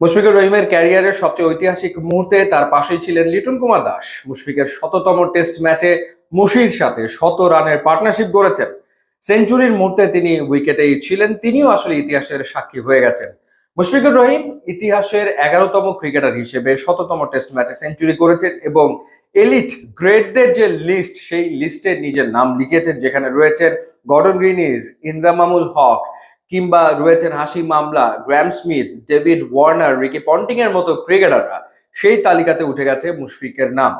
মুশফিকুর রহিমের ক্যারিয়ারের সবচেয়ে ঐতিহাসিক মুহূর্তে তার পাশেই ছিলেন লিটন কুমার দাস। মুশফিকের শততম টেস্ট ম্যাচে মুশির সাথে শত রানের পার্টনারশিপ গড়েছেন। সেঞ্চুরির মুহূর্তে তিনি উইকেটেই ছিলেন, তিনিও আসলে ইতিহাসের সাক্ষী হয়ে গেছেন। মুশফিকুর রহিম ইতিহাসের এগারোতম ক্রিকেটার হিসেবে শততম টেস্ট ম্যাচে সেঞ্চুরি করেছেন এবং এলিট গ্রেটদের যে লিস্ট, সেই লিস্টে নিজের নাম লিখেছেন, যেখানে রয়েছেন গর্ডন গ্রিনিজ, ইনজামামুল হক কিংবা রয়েছেন হাসি মামলা Graeme Smith, David Warner, Ricky Ponting এর মতো ক্রিকেটাররা, সেই তালিকাতে উঠে গেছে মুশফিকের নাম।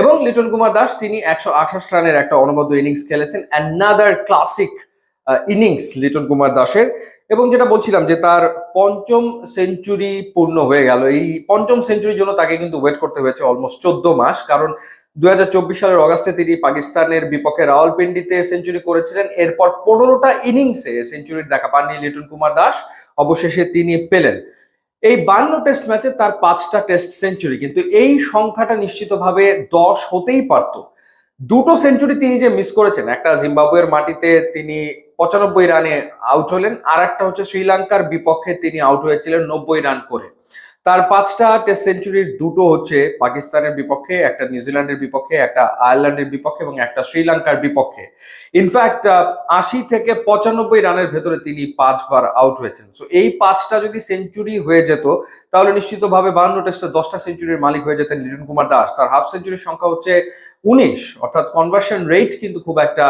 এবং লিটন কুমার দাস, তিনি একশো আঠাশ রানের একটা অনবদ্য ইনিংস খেলেছেন another classic innings Liton Kumar দাসের। এবং যেটা বলছিলাম যে তার পঞ্চম সেঞ্চুরি পূর্ণ হয়ে গেল। এই পঞ্চম সেঞ্চুরির জন্য তাকে কিন্তু ওয়েট করতে হয়েছে অলমোস্ট চোদ্দ মাস, কারণ দুই হাজার চব্বিশ সালের অগাস্টে তিনি পাকিস্তানের বিপক্ষে রাওয়ালপিন্ডিতে সেঞ্চুরি করেছিলেন। এরপর পনেরোটা ইনিংসে সেঞ্চুরির দেখা পাননি লিটন কুমার দাস। অবশেষে তিনি পেলেন। এই বান্ন টেস্ট ম্যাচে তার পাঁচটা টেস্ট সেঞ্চুরি, কিন্তু এই সংখ্যাটা নিশ্চিতভাবে দশ হতেই পারত। দুটো সেঞ্চুরি তিনি যে মিস করেছেন, একটা জিম্বাবুয়ের মাটিতে তিনি পঁচানব্বই রানে আউট হলেন আর একটা হচ্ছে শ্রীলঙ্কার বিপক্ষে তিনি আউট হয়েছিলেন নব্বই রান করে। তার পাঁচটা টেস্ট সেঞ্চুরির দুটো হচ্ছে পাকিস্তানের বিপক্ষে, একটা নিউজিল্যান্ডের বিপক্ষে, একটা আয়ারল্যান্ডের বিপক্ষে এবং একটা শ্রীলঙ্কার বিপক্ষে। ইনফ্যাক্ট আশি থেকে পঁচানব্বই রানের ভেতরে তিনি পাঁচবার আউট হয়েছেন। সো এই পাঁচটা যদি সেঞ্চুরি হয়ে যেত তাহলে নিশ্চিতভাবে বাহান্ন টেস্টে দশটা সেঞ্চুরির মালিক হয়ে যেতেন লিটন কুমার দাস। তার হাফ সেঞ্চুরির সংখ্যা হচ্ছে উনিশ, অর্থাৎ কনভার্সন রেট কিন্তু খুব একটা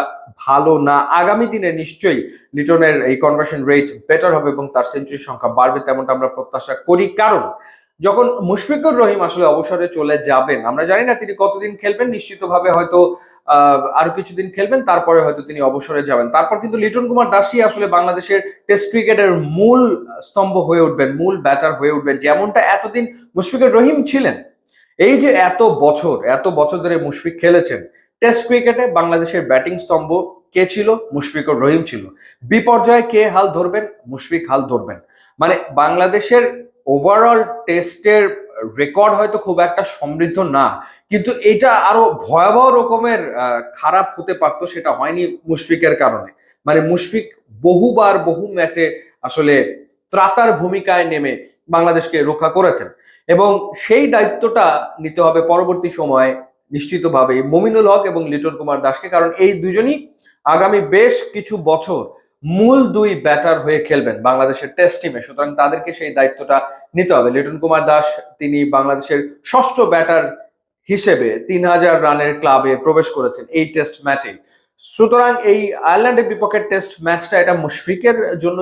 ভালো না। আগামী দিনে নিশ্চয়ই লিটনের এই কনভার্সন রেট বেটার হবে এবং তার সেঞ্চুরির সংখ্যা বাড়বে তেমনটা আমরা প্রত্যাশা করি। কারণ যখন মুশফিকুর রহিম আসলে অবসরে চলে যাবেন, আমরা জানি না তিনি কতদিন খেলবেন, নিশ্চিতভাবে হয়তো আরও কিছুদিন খেলবেন, তারপরে হয়তো তিনি অবসরে যাবেন। তারপর কিন্তু লিটন কুমার দাসই আসলে বাংলাদেশের টেস্ট ক্রিকেটের মূল স্তম্ভ হয়ে উঠবেন, মূল ব্যাটার হয়ে উঠবেন, যেমনটা এতদিন মুশফিকুর রহিম ছিলেন। এই যে এত বছর এত বছর ধরে মুশফিক খেলেছেন টেস্ট ক্রিকেটে বাংলাদেশের ব্যাটিং স্তম্ভ কে ছিল? মুশফিকুর রহিম ছিল। বিপর্যয়ে কে হাল ধরবেন? মুশফিক হাল ধরবেন। মানে বাংলাদেশের ওভারঅল টেস্টের রেকর্ড হয়তো খুব একটা সমৃদ্ধ না, কিন্তু এটা আরও ভয়াবহ রকমের খারাপ হতে পারতো সেটা হয়নি মুশফিকের কারণে। মানে মুশফিক বহুবার বহু ম্যাচে আসলে ত্রাতার ভূমিকায় নেমে বাংলাদেশকে রক্ষা করেছেন। এবং সেই দায়িত্বটা নিতে হবে পরবর্তী সময়ে নিশ্চিতভাবে মমিনুল হক এবং লিটন কুমার দাসকে, কারণ এই দুজনই আগামী বেশ কিছু বছর মূল দুই ব্যাটার হয়ে খেলবেন বাংলাদেশের টেস্ট টিমে। সুতরাং তাদেরকে সেই দায়িত্বটা নিতে হবে। লিটন কুমার দাস, তিনি বাংলাদেশের ষষ্ঠ ব্যাটার হিসেবে তিন হাজার রানের ক্লাবে প্রবেশ করেছেন এই টেস্ট ম্যাচে। সুতরাং এই আয়ারল্যান্ডের বিপক্ষের টেস্ট ম্যাচটা এটা মুশফিকের জন্য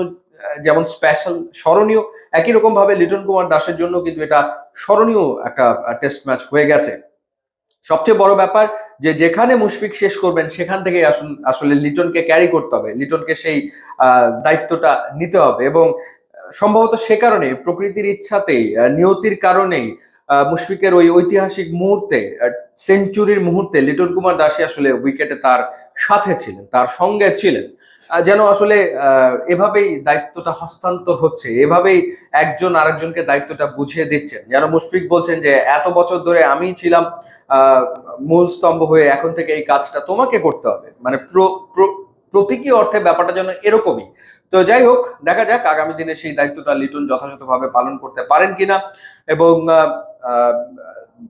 যেমন স্পেশাল, স্মরণীয়। একই রকম ভাবে লিটন কুমার দাসের জন্য কিন্তু এটা স্মরণীয় একটা টেস্ট ম্যাচ হয়ে গেছে। সবচেয়ে বড় ব্যাপার যে যেখানে মুশফিক শেষ করবেন, সেখান থেকে আসলে লিটনকে ক্যারি করতে হবে, লিটনকে সেই দায়িত্বটা নিতে হবে এবং সম্ভবত সে কারণে প্রকৃতির ইচ্ছাতেই নিয়তির কারণেই মুশফিকের ওই ঐতিহাসিক মুহূর্তে সেঞ্চুরির মুহূর্তে লিটন কুমার দাসী আসলে উইকেটে তার সাথে ছিলেন, তার সঙ্গে ছিলেন। যেন আসলে এভাবেই দায়িত্বটা হস্তান্তর হচ্ছে, এভাবেই একজন আরেকজনকে দায়িত্বটা বুঝিয়ে দিচ্ছেন। যেন মুশফিক বলছেন যে, এত বছর ধরে আমি ছিলাম মূল স্তম্ভ হয়ে এখন থেকে এই কাজটা তোমাকে করতে হবে। মানে প্রতীকী অর্থে ব্যাপারটা যেন এরকমই। তো যাই হোক, দেখা যাক আগামী দিনে সেই দায়িত্বটা লিটন যথাযথভাবে পালন করতে পারেন কিনা। এবং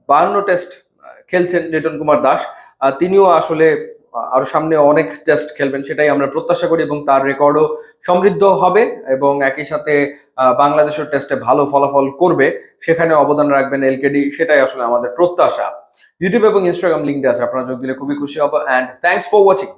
বাহান্ন টেস্ট খেলছেন লিটন কুমার দাস তিনিও আসলে আরও সামনে অনেক টেস্ট খেলবেন, সেটাই আমরা প্রত্যাশা করি এবং তার রেকর্ডও সমৃদ্ধ হবে এবং একই সাথে বাংলাদেশের টেস্টে ভালো ফলাফল করবে, সেখানে অবদান রাখবেন এলকেডি সেটাই আসলে আমাদের প্রত্যাশা। ইউটিউব এবং ইনস্টাগ্রাম লিঙ্ক দেওয়া আছে, আপনারা যোগ দিলে খুবই খুশি হব অ্যান্ড থ্যাংকস ফর ওয়াচিং